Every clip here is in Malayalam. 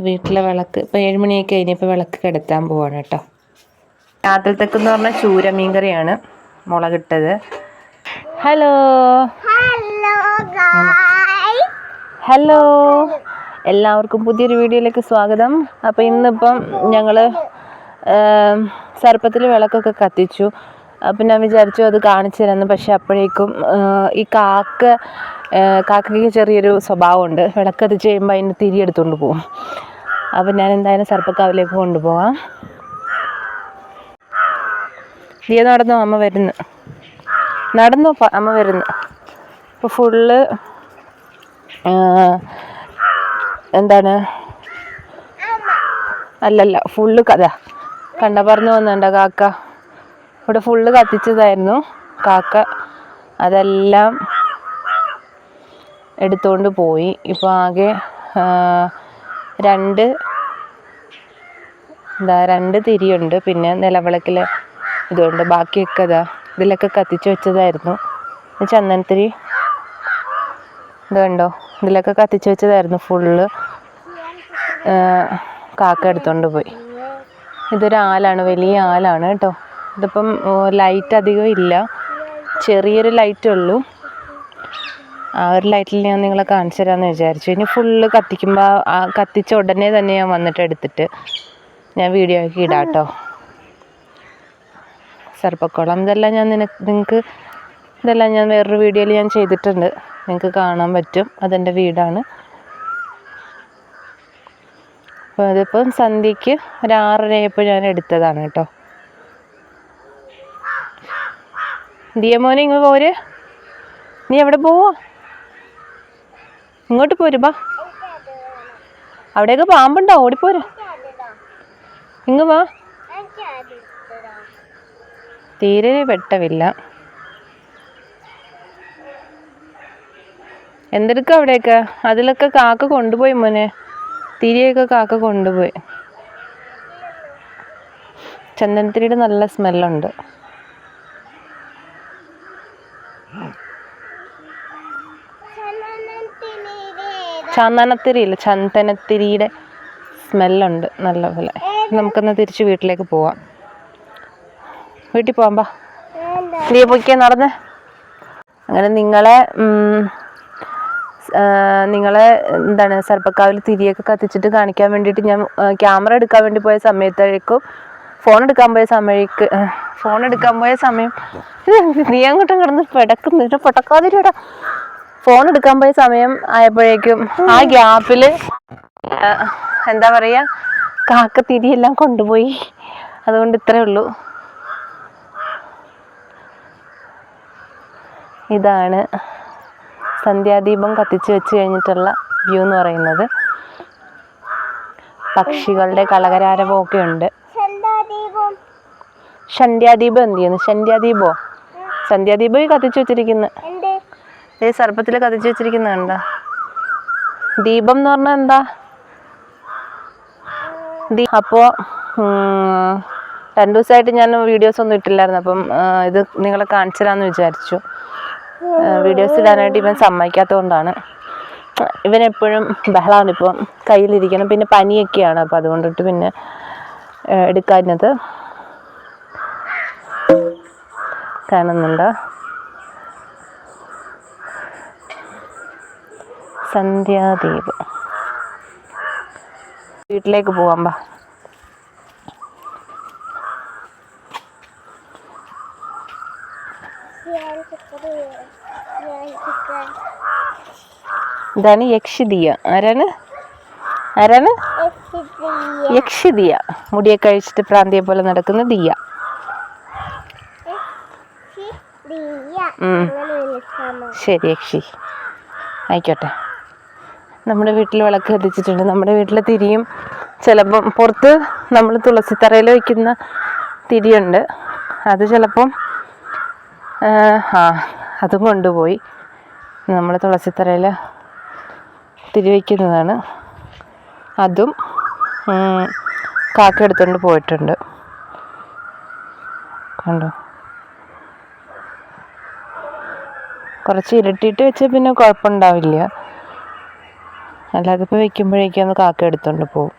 വീട്ടിലെ വിളക്ക്. ഇപ്പോൾ ഏഴുമണിയൊക്കെ കഴിഞ്ഞപ്പോൾ വിളക്ക് കെടുത്താൻ പോവാണ് കേട്ടോ. രാത്രിത്തേക്കെന്ന് പറഞ്ഞാൽ ചൂര മീൻകറിയാണ് മുളകിട്ടത്. ഹലോ. ഹലോ. എല്ലാവർക്കും പുതിയൊരു വീഡിയോയിലേക്ക് സ്വാഗതം. അപ്പോൾ ഇന്നിപ്പം ഞങ്ങൾ സർപ്പത്തിൽ വിളക്കൊക്കെ കത്തിച്ചു. അപ്പം ഞാൻ വിചാരിച്ചു അത് കാണിച്ചു തരാമെന്ന്. പക്ഷെ അപ്പോഴേക്കും ഈ കാക്ക കാക്കയ്ക്ക് ചെറിയൊരു സ്വഭാവമുണ്ട്. വിളക്ക് കത്തിച്ച് കഴിയുമ്പോൾ അതിന് തിരി എടുത്തുകൊണ്ട് പോകും അപ്പം ഞാൻ എന്തായാലും സർപ്പക്കാവിലേക്ക് കൊണ്ടുപോകാം ദിയ നടന്നോ അമ്മ വരുന്നു. നടന്നോ അമ്മ വരുന്നു. ഇപ്പോൾ ഫുള്ള് എന്താണ്? അല്ലല്ല ഫുള്ള് കഥ. കണ്ട പറഞ്ഞു വന്നുണ്ടോ കാക്ക. ഇവിടെ ഫുള്ള് കത്തിച്ചതായിരുന്നു. കാക്ക അതെല്ലാം എടുത്തുകൊണ്ട് പോയി. ഇപ്പോൾ ആകെ രണ്ട് എന്താ രണ്ട് തിരിയുണ്ട്. പിന്നെ നിലവിളക്കിൽ ഇതുണ്ട്. ബാക്കിയൊക്കെ ഇതാ ഇതിലൊക്കെ കത്തിച്ച് വെച്ചതായിരുന്നു. ചന്ദനത്തിരി ഇതുണ്ടോ ഇതിലൊക്കെ കത്തിച്ച് വെച്ചതായിരുന്നു ഫുള്ള് കാക്ക എടുത്തുകൊണ്ട് പോയി. ഇതൊരു ആലാണ് വലിയ ആലാണ് കേട്ടോ. ഇതിപ്പം ലൈറ്റ് അധികം ഇല്ല. ചെറിയൊരു ലൈറ്റേ ഉള്ളൂ. ആ ഒരു ലൈറ്റിൽ ഞാൻ നിങ്ങളെ കാണിച്ചു തരാമെന്ന് വിചാരിച്ചു. ഇനി ഫുള്ള് കത്തിക്കുമ്പോൾ ആ കത്തിച്ച ഉടനെ തന്നെ ഞാൻ വന്നിട്ട് എടുത്തിട്ട് ഞാൻ വീഡിയോ ആക്കി ഇടാം കേട്ടോ സർപ്പക്കുളം. ഇതെല്ലാം ഞാൻ നിനക്ക് നിങ്ങൾക്ക് ഇതെല്ലാം ഞാൻ വേറൊരു വീഡിയോയിൽ ഞാൻ ചെയ്തിട്ടുണ്ട്. നിങ്ങൾക്ക് കാണാൻ പറ്റും. അതെന്റെ വീടാണ്. അപ്പോൾ അതിപ്പം സന്ധ്യയ്ക്ക് ഒരു ആറരയപ്പോൾ ഞാൻ എടുത്തതാണ് കേട്ടോ. ദിയമോനെ ഇങ്ങ് പോര്? നീ എവിടെ പോവാ? ഇങ്ങോട്ട് പോര് ബാ. അവിടെയൊക്കെ പാമ്പുണ്ടോ? ഓടിപ്പോര്. ഇങ്ങ് വാ. തീരെ വെട്ടമില്ല എന്തെടുക്ക അവിടെയൊക്കെ? അതിലൊക്കെ കാക്ക കൊണ്ടുപോയി മോനെ. തിരിയൊക്കെ കാക്ക കൊണ്ടുപോയി. ചന്ദനത്തിരിയുടെ നല്ല സ്മെല്ലുണ്ട്. ചന്ദനത്തിരിയില്ല. ചന്ദനത്തിരിയുടെ സ്മെല്ലുണ്ട് നല്ലപോലെ. നമുക്കൊന്ന് തിരിച്ച് വീട്ടിലേക്ക് പോവാം. വീട്ടിൽ പോകാമ്പാ നീ പൊയ്ക്ക നടന്ന്. അങ്ങനെ നിങ്ങളെ നിങ്ങളെ എന്താണ് സർപ്പക്കാവിൽ തിരിയൊക്കെ കത്തിച്ചിട്ട് കാണിക്കാൻ വേണ്ടിയിട്ട് ഞാൻ ക്യാമറ എടുക്കാൻ വേണ്ടി പോയ സമയത്തേക്കും ഫോൺ എടുക്കാൻ പോയ സമയക്ക് ഫോൺ എടുക്കാൻ പോയ സമയം. നീ അങ്ങോട്ടും കിടന്ന് പെടക്കുന്നു പൊട്ടക്കാതിരിടാ ഫോൺ എടുക്കാൻ പോയ സമയം ആയപ്പോഴേക്കും ആ ഗ്യാപ്പിൽ എന്താ പറയുക കാക്ക തിരിയെല്ലാം കൊണ്ടുപോയി. അതുകൊണ്ട് ഇത്രേ ഉള്ളൂ. ഇതാണ് സന്ധ്യാദീപം കത്തിച്ചു വെച്ച് കഴിഞ്ഞിട്ടുള്ള വ്യൂ എന്ന് പറയുന്നത്. പക്ഷികളുടെ കളകരാരവമൊക്കെ ഉണ്ട്. സന്ധ്യാദീപം എന്ത് ചെയ്യുന്നു? സന്ധ്യാദീപോ സന്ധ്യാദീപം കത്തിച്ച് വെച്ചിരിക്കുന്നു. എന്ത് ഈ സർപ്പത്തിൽ കത്തിച്ച് വെച്ചിരിക്കുന്ന കണ്ടോ ദീപം എന്ന് പറഞ്ഞാൽ എന്താ? അപ്പോൾ രണ്ടു ദിവസമായിട്ട് ഞാൻ വീഡിയോസ് ഒന്നും ഇട്ടില്ലായിരുന്നു. അപ്പം ഇത് നിങ്ങളെ കാണിച്ചതാന്ന് വിചാരിച്ചു. വീഡിയോസ് ഇടാനായിട്ട് ഇവൻ സമ്മതിക്കാത്തതുകൊണ്ടാണ്. ഇവൻ എപ്പോഴും ബഹളമാണ് ഇപ്പം കയ്യിലിരിക്കണം. പിന്നെ പനിയൊക്കെയാണ്. അപ്പോൾ അതുകൊണ്ടിട്ട് പിന്നെ എടുക്കാഞ്ഞത്. കാണുന്നുണ്ടോ? സന്ധ്യാദീപം വീട്ടിലേക്ക് പോവാം ബാ ഇതാണ് യക്ഷിദിയ. ആരാണ്? ആരാണ്? യക്ഷിദിയ. മുടിയൊക്കെ കഴിച്ചിട്ട് പ്രാന്തിയെ പോലെ നടക്കുന്ന ദിയ. ശരി യക്ഷി. ആയിക്കോട്ടെ. നമ്മുടെ വീട്ടിൽ വിളക്ക് കത്തിച്ചിട്ടുണ്ട്. നമ്മുടെ വീട്ടിലെ തിരിയും ചിലപ്പം പുറത്ത് നമ്മൾ തുളസിത്തറയിൽ വയ്ക്കുന്ന തിരിയുണ്ട്. അത് ചിലപ്പം ആ, അതും കൊണ്ടുപോയി നമ്മൾ തുളസിത്തറയിൽ തിരി വയ്ക്കുന്നതാണ്. അതും കാക്ക എടുത്തുകൊണ്ട് പോയിട്ടുണ്ട്. കണ്ടോ? കുറച്ച് ഇരുട്ടിയിട്ട് വെച്ചാൽ പിന്നെ കുഴപ്പമുണ്ടാവില്ല. അല്ലാതെ ഇപ്പോൾ വെക്കുമ്പോഴേക്കും ഒന്ന് കാക്ക എടുത്തോണ്ട് പോവും.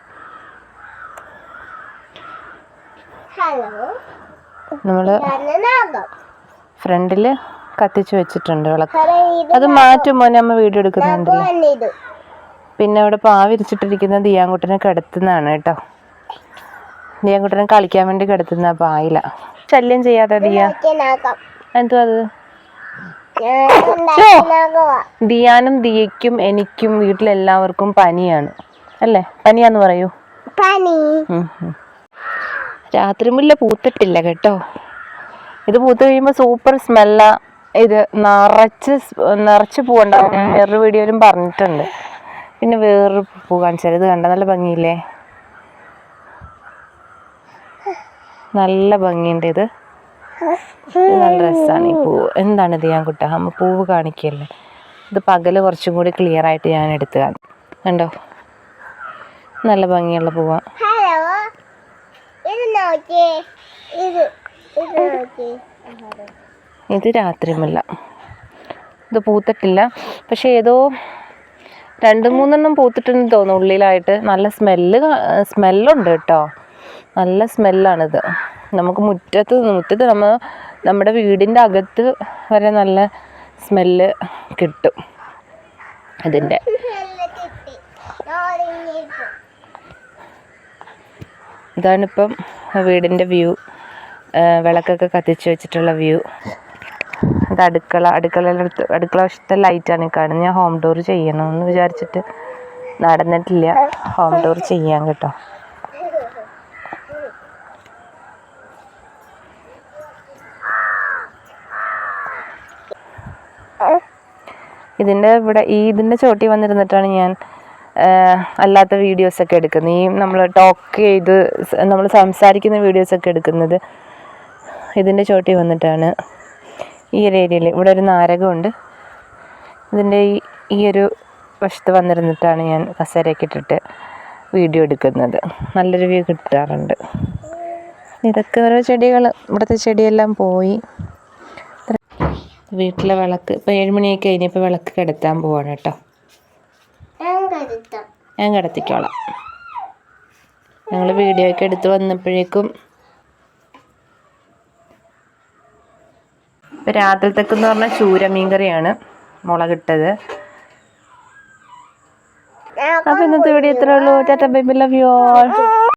നമ്മൾ ഫ്രണ്ടിൽ കത്തിച്ച് വെച്ചിട്ടുണ്ട് വിളക്ക്. അത് മാറ്റും മോനെ അമ്മ വീഡിയോ എടുക്കുന്നുണ്ടല്ലോ? പിന്നെ അവിടെ പാവിരിച്ചിട്ടിരിക്കുന്ന ദിയാൻകുട്ടനെ കിടത്തുന്നതാണ് കേട്ടോ. ദിയാൻകുട്ടനെ കളിക്കാൻ വേണ്ടി കിടത്തുന്ന പായില. ശല്യം ചെയ്യാതെ ദിയ. എന്തോ അത്? ദിയാനും ദിയയ്ക്കും എനിക്കും വീട്ടിലെല്ലാവർക്കും പനിയാണ്. അല്ലേ? പനിയാന്ന് പറയൂ. പനി. രാത്രി മുല്ല പൂത്തിട്ടില്ല കേട്ടോ. ഇത് പൂത്ത് കഴിയുമ്പോൾ സൂപ്പർ സ്മെല്ല ഇത് നിറച്ച് നിറച്ച് പൂവുണ്ടാവും. വേറൊരു വീഡിയോയിലും പറഞ്ഞിട്ടുണ്ട്. പിന്നെ വേറൊരു പൂ കാണിച്ചാൽ ഇത് കണ്ട നല്ല ഭംഗിയില്ലേ? നല്ല ഭംഗിയുണ്ട് ഇത്. നല്ല രസമാണ് ഈ പൂവ് എന്താണ് ഇത് ഞാൻ കുട്ട അമ്മ പൂവ് കാണിക്കല്ലേ? ഇത് പകൽ കുറച്ചും കൂടി ക്ലിയർ ആയിട്ട് ഞാൻ എടുത്ത് കാണും കണ്ടോ? നല്ല ഭംഗിയുള്ള പൂവാണ് ഇത് രാത്രിയുമല്ല ഇത് പൂത്തിട്ടില്ല. പക്ഷെ ഏതോ രണ്ട് മൂന്നെണ്ണം പൂത്തിട്ടെന്ന് തോന്നുന്നു ഉള്ളിലായിട്ട്. നല്ല സ്മെല്ല് സ്മെല്ലുണ്ട് കേട്ടോ. നല്ല സ്മെല്ലാണിത്. നമുക്ക് മുറ്റത്ത് മുറ്റത്ത് നമ്മൾ നമ്മുടെ വീടിന്റെ അകത്ത് വരെ നല്ല സ്മെല്ല് കിട്ടും അതിന്റെ. ഇതാണിപ്പം വീടിന്റെ വ്യൂ വിളക്കൊക്കെ കത്തിച്ച് വെച്ചിട്ടുള്ള വ്യൂ. ഇത് അടുക്കള അടുക്കളയുടെ അടുത്ത് അടുക്കള വശത്തെ ലൈറ്റാണ് ഈ കാണുന്നത്. ഞാൻ ഹോം ടൂർ ചെയ്യണമെന്ന് വിചാരിച്ചിട്ട് നടന്നിട്ടില്ല. ഹോം ടൂർ ചെയ്യാൻ കേട്ടോ. ഇതിന്റെ ഇവിടെ ഈ ഇതിന്റെ ചോട്ടി വന്നിരുന്നിട്ടാണ് ഞാൻ അല്ലാത്ത വീഡിയോസൊക്കെ എടുക്കുന്നത്. ഈ നമ്മൾ ടോക്ക് ചെയ്ത് നമ്മൾ സംസാരിക്കുന്ന വീഡിയോസൊക്കെ എടുക്കുന്നത് ഇതിന്റെ ചോട്ടി വന്നിട്ടാണ്. ഈ ഒരു ഏരിയയിൽ ഇവിടെ ഒരു നാരകമുണ്ട്. ഇതിന്റെ ഈ ഈ ഒരു വശത്ത് വന്നിരുന്നിട്ടാണ് ഞാൻ കസേരയൊക്കെ ഇട്ടിട്ട് വീഡിയോ എടുക്കുന്നത്. നല്ലൊരു വ്യൂ കിട്ടാറുണ്ട്. ഇതൊക്കെ ഓരോ ചെടികൾ ഇവിടുത്തെ ചെടിയെല്ലാം പോയി. വീട്ടിലെ വിളക്ക്. ഇപ്പോൾ ഏഴുമണിയൊക്കെ കഴിഞ്ഞപ്പോൾ വിളക്ക് കിടത്താൻ പോവാണ് കേട്ടോ. ഞാൻ കിടത്തിക്കോളാം. ഞങ്ങൾ വീഡിയോ ഒക്കെ എടുത്ത് വന്നപ്പോഴേക്കും ഇപ്പം രാത്രിത്തേക്കെന്ന് പറഞ്ഞാൽ ചൂരമീൻ കറിയാണ് മുളകിട്ടത്. അപ്പോൾ ഇന്നത്തെ വീഡിയോ ഇത്രേ ഉള്ളൂ. Tata bye bye love you all